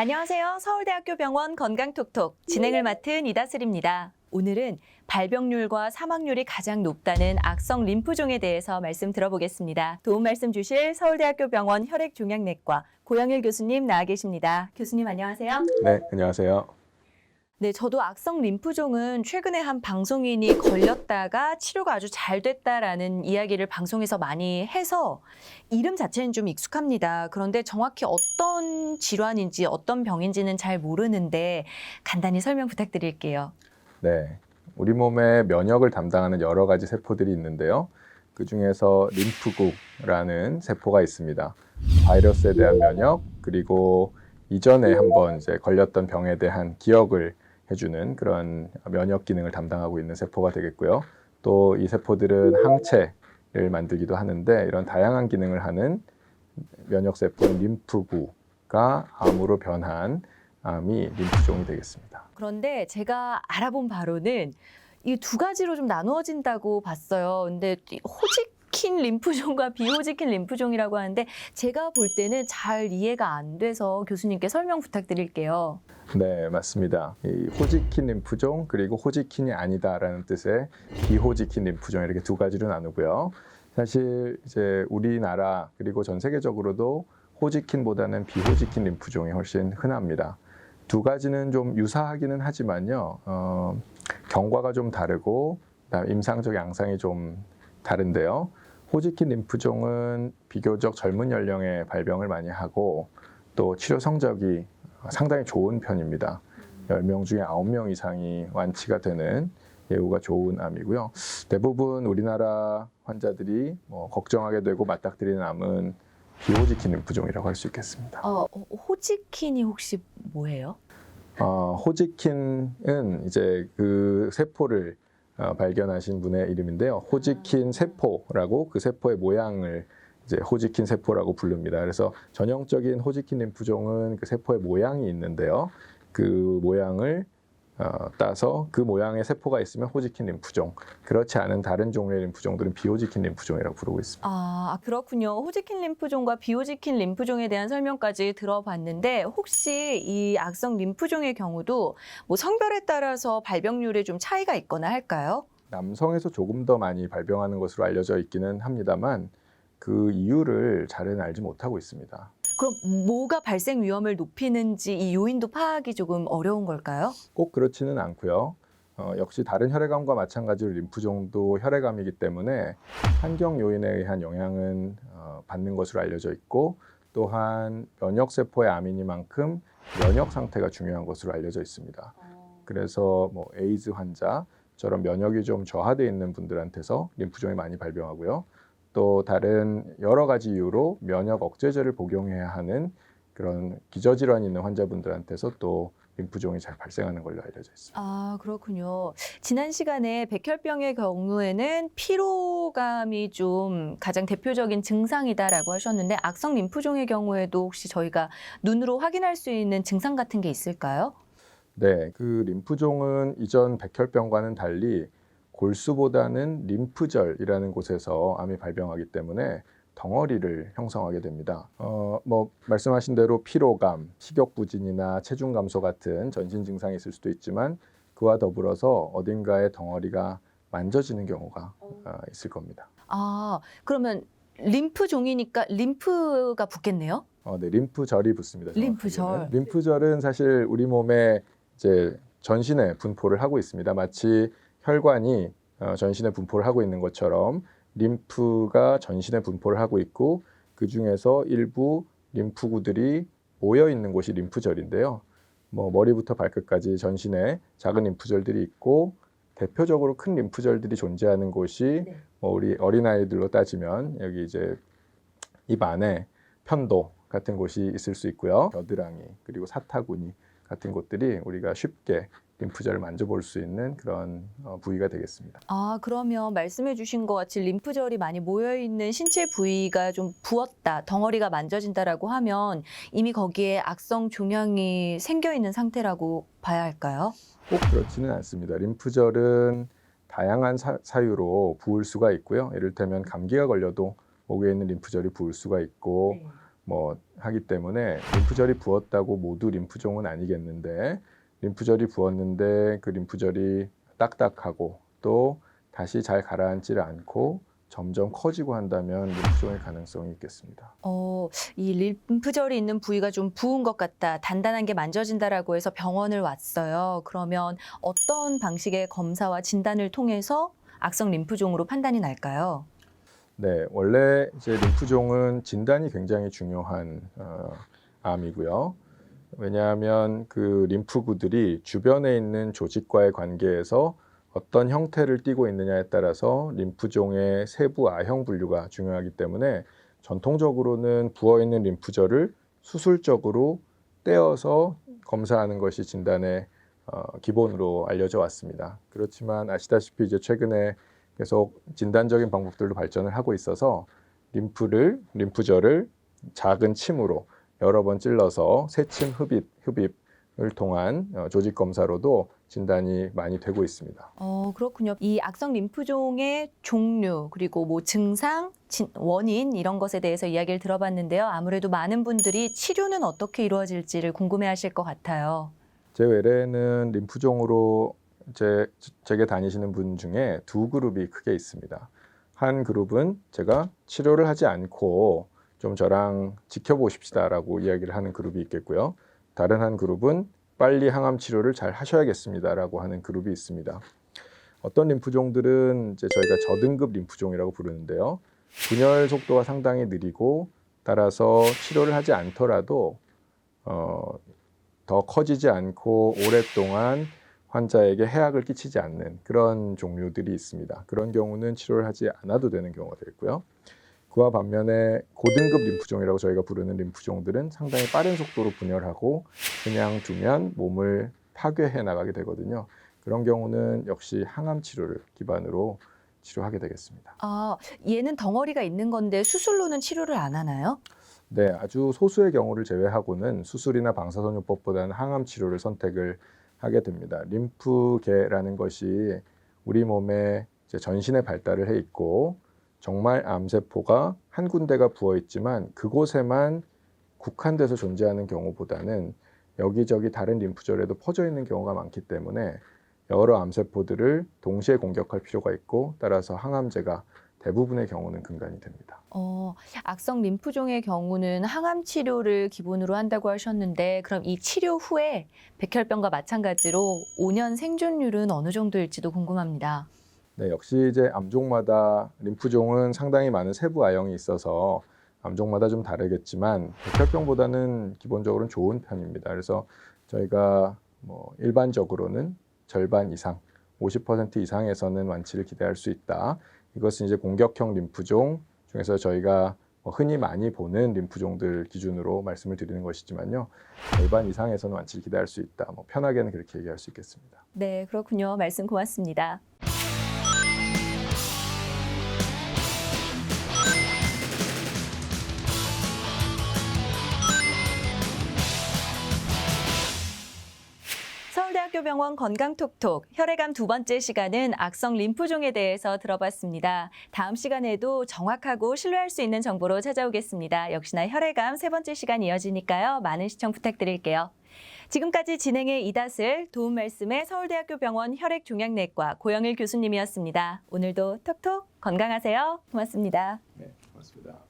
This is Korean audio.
안녕하세요. 서울대학교 병원 건강톡톡 진행을 맡은 이다슬입니다. 오늘은 발병률과 사망률이 가장 높다는 악성 림프종에 대해서 말씀 들어보겠습니다. 도움 말씀 주실 서울대학교 병원 혈액종양내과 고영일 교수님 나와 계십니다. 교수님 안녕하세요. 네, 안녕하세요. 네, 저도 악성 림프종은 최근에 한 방송인이 걸렸다가 치료가 아주 잘 됐다라는 이야기를 방송에서 많이 해서 이름 자체는 좀 익숙합니다. 그런데 정확히 어떤 질환인지 어떤 병인지는 잘 모르는데 간단히 설명 부탁드릴게요. 네, 우리 몸의 면역을 담당하는 여러 가지 세포들이 있는데요. 그 중에서 림프구라는 세포가 있습니다. 바이러스에 대한 면역 그리고 이전에 한번 이제 걸렸던 병에 대한 기억을 해주는 그런 면역 기능을 담당하고 있는 세포가 되겠고요. 또 이 세포들은 항체를 만들기도 하는데 이런 다양한 기능을 하는 면역 세포인 림프구가 암으로 변한 암이 림프종이 되겠습니다. 그런데 제가 알아본 바로는 이 두 가지로 좀 나누어진다고 봤어요. 근데 이 호지 킨 림프종과 비호지킨 림프종이라고 하는데 제가 볼 때는 잘 이해가 안 돼서 교수님께 설명 부탁드릴게요. 네, 맞습니다. 이 호지킨 림프종 그리고 호지킨이 아니다라는 뜻의 비호지킨 림프종 이렇게 두 가지로 나누고요. 사실 이제 우리나라 그리고 전 세계적으로도 호지킨보다는 비호지킨 림프종이 훨씬 흔합니다. 두 가지는 좀 유사하기는 하지만요. 어, 경과가 좀 다르고 그다음 임상적 양상이 좀 다른데요. 호지킨 림프종은 비교적 젊은 연령에 발병을 많이 하고 또 치료 성적이 상당히 좋은 편입니다. 10명 중에 9명 이상이 완치가 되는 예후가 좋은 암이고요. 대부분 우리나라 환자들이 뭐 걱정하게 되고 맞닥뜨리는 암은 비호지킨 림프종이라고 할 수 있겠습니다. 어, 호지킨이 혹시 뭐예요? 어, 호지킨은 이제 그 세포를 어, 발견하신 분의 이름인데요. 호지킨 세포라고 그 세포의 모양을 이제 호지킨 세포라고 부릅니다. 그래서 전형적인 호지킨 림프종은 그 세포의 모양이 있는데요. 그 모양을 어, 따서 그 모양의 세포가 있으면 호지킨 림프종, 그렇지 않은 다른 종류의 림프종들은 비호지킨 림프종이라고 부르고 있습니다. 아, 그렇군요. 호지킨 림프종과 비호지킨 림프종에 대한 설명까지 들어봤는데 혹시 이 악성 림프종의 경우도 뭐 성별에 따라서 발병률에 좀 차이가 있거나 할까요? 남성에서 조금 더 많이 발병하는 것으로 알려져 있기는 합니다만 그 이유를 잘은 알지 못하고 있습니다. 그럼 뭐가 발생 위험을 높이는지 이 요인도 파악이 조금 어려운 걸까요? 꼭 그렇지는 않고요. 어, 역시 다른 혈액암과 마찬가지로 림프종도 혈액암이기 때문에 환경 요인에 의한 영향은 어, 받는 것으로 알려져 있고 또한 면역 세포의 암이니만큼 면역 상태가 중요한 것으로 알려져 있습니다. 그래서 뭐 에이즈 환자처럼 면역이 좀 저하되어 있는 분들한테서 림프종이 많이 발병하고요. 또 다른 여러 가지 이유로 면역 억제제를 복용해야 하는 그런 기저질환이 있는 환자분들한테서 또 림프종이 잘 발생하는 걸로 알려져 있습니다. 아, 그렇군요. 지난 시간에 백혈병의 경우에는 피로감이 좀 가장 대표적인 증상이다라고 하셨는데 악성 림프종의 경우에도 혹시 저희가 눈으로 확인할 수 있는 증상 같은 게 있을까요? 네, 그 림프종은 이전 백혈병과는 달리 골수보다는 림프절이라는 곳에서 암이 발병하기 때문에 덩어리를 형성하게 됩니다. 어, 뭐 말씀하신 대로 피로감, 식욕 부진이나 체중 감소 같은 전신 증상이 있을 수도 있지만 그와 더불어서 어딘가에 덩어리가 만져지는 경우가 어, 있을 겁니다. 아, 그러면 림프 종이니까 림프가 붙겠네요? 어, 네, 림프절이 붙습니다. 림프절. 림프절은 사실 우리 몸에 이제 전신에 분포를 하고 있습니다. 마치 혈관이 어, 전신에 분포를 하고 있는 것처럼 림프가 전신에 분포를 하고 있고 그 중에서 일부 림프구들이 모여 있는 곳이 림프절인데요. 뭐 머리부터 발끝까지 전신에 작은 림프절들이 있고 대표적으로 큰 림프절들이 존재하는 곳이 네. 뭐 우리 어린 아이들로 따지면 여기 이제 입 안에 편도 같은 곳이 있을 수 있고요. 겨드랑이 그리고 사타구니 같은 곳들이 우리가 쉽게 림프절을 만져볼 수 있는 그런 어, 부위가 되겠습니다. 아, 그러면 말씀해 주신 것 같이 림프절이 많이 모여 있는 신체 부위가 좀 부었다, 덩어리가 만져진다라고 하면 이미 거기에 악성 종양이 생겨 있는 상태라고 봐야 할까요? 꼭 그렇지는 않습니다. 림프절은 다양한 사, 사유로 부을 수가 있고요. 이를테면 감기가 걸려도 목에 있는 림프절이 부을 수가 있고 뭐 하기 때문에 림프절이 부었다고 모두 림프종은 아니겠는데 림프절이 부었는데 그 림프절이 딱딱하고 또 다시 잘 가라앉지를 않고 점점 커지고 한다면 림프종의 가능성이 있겠습니다. 어, 이 림프절이 있는 부위가 좀 부은 것 같다, 단단한 게 만져진다라고 해서 병원을 왔어요. 그러면 어떤 방식의 검사와 진단을 통해서 악성 림프종으로 판단이 날까요? 네, 원래 이제 림프종은 진단이 굉장히 중요한 어, 암이고요. 왜냐하면 그 림프구들이 주변에 있는 조직과의 관계에서 어떤 형태를 띠고 있느냐에 따라서 림프종의 세부 아형 분류가 중요하기 때문에 전통적으로는 부어 있는 림프절을 수술적으로 떼어서 검사하는 것이 진단의 어, 기본으로 알려져 왔습니다. 그렇지만 아시다시피 이제 최근에 계속 진단적인 방법들로 발전을 하고 있어서 림프를 림프절을 작은 침으로 여러 번 찔러서 세침 흡입 흡입을 통한 어, 조직 검사로도 진단이 많이 되고 있습니다. 어, 그렇군요. 이 악성 림프종의 종류, 그리고 뭐 증상, 진- 원인 이런 것에 대해서 이야기를 들어봤는데요. 아무래도 많은 분들이 치료는 어떻게 이루어질지를 궁금해 하실 것 같아요. 제 외래에는 림프종으로 제, 제게 다니시는 분 중에 두 그룹이 크게 있습니다. 한 그룹은 제가 치료를 하지 않고 좀 저랑 지켜보십시다라고 이야기를 하는 그룹이 있겠고요. 다른 한 그룹은 빨리 항암 치료를 잘 하셔야겠습니다라고 하는 그룹이 있습니다. 어떤 림프종들은 이제 저희가 저등급 림프종이라고 부르는데요. 분열 속도가 상당히 느리고 따라서 치료를 하지 않더라도 어, 더 커지지 않고 오랫동안 환자에게 해악을 끼치지 않는 그런 종류들이 있습니다. 그런 경우는 치료를 하지 않아도 되는 경우가 되겠고요. 그와 반면에 고등급 림프종이라고 저희가 부르는 림프종들은 상당히 빠른 속도로 분열하고 그냥 두면 몸을 파괴해 나가게 되거든요. 그런 경우는 역시 항암 치료를 기반으로 치료하게 되겠습니다. 아, 얘는 덩어리가 있는 건데 수술로는 치료를 안 하나요? 네, 아주 소수의 경우를 제외하고는 수술이나 방사선요법보다는 항암 치료를 선택을 하게 됩니다. 림프계라는 것이 우리 몸에 이제 전신에 발달을 해 있고 정말 암세포가 한 군데가 부어 있지만 그곳에만 국한돼서 존재하는 경우보다는 여기저기 다른 림프절에도 퍼져 있는 경우가 많기 때문에 여러 암세포들을 동시에 공격할 필요가 있고 따라서 항암제가 대부분의 경우는 근간이 됩니다. 어, 악성 림프종의 경우는 항암 치료를 기본으로 한다고 하셨는데 그럼 이 치료 후에 백혈병과 마찬가지로 5년 생존율은 어느 정도일지도 궁금합니다. 네, 역시 이제 암종마다 림프종은 상당히 많은 세부 아형이 있어서 암종마다 좀 다르겠지만 백혈병보다는 기본적으로는 좋은 편입니다. 그래서 저희가 뭐 일반적으로는 절반 이상, 50% 이상에서는 완치를 기대할 수 있다. 이것은 이제 공격형 림프종 중에서 저희가 뭐 흔히 많이 보는 림프종들 기준으로 말씀을 드리는 것이지만요. 절반 이상에서는 완치를 기대할 수 있다. 뭐 편하게는 그렇게 얘기할 수 있겠습니다. 네, 그렇군요. 말씀 고맙습니다. 대학교 병원 건강톡톡 혈액암 두 번째 시간은 악성 림프종에 대해서 들어봤습니다. 다음 시간에도 정확하고 신뢰할 수 있는 정보로 찾아오겠습니다. 역시나 혈액암 세 번째 시간 이어지니까요. 많은 시청 부탁드릴게요. 지금까지 진행의 이다슬, 도움 말씀의 서울대학교 병원 혈액종양내과 고영일 교수님이었습니다. 오늘도 톡톡 건강하세요. 고맙습니다. 네, 고맙습니다.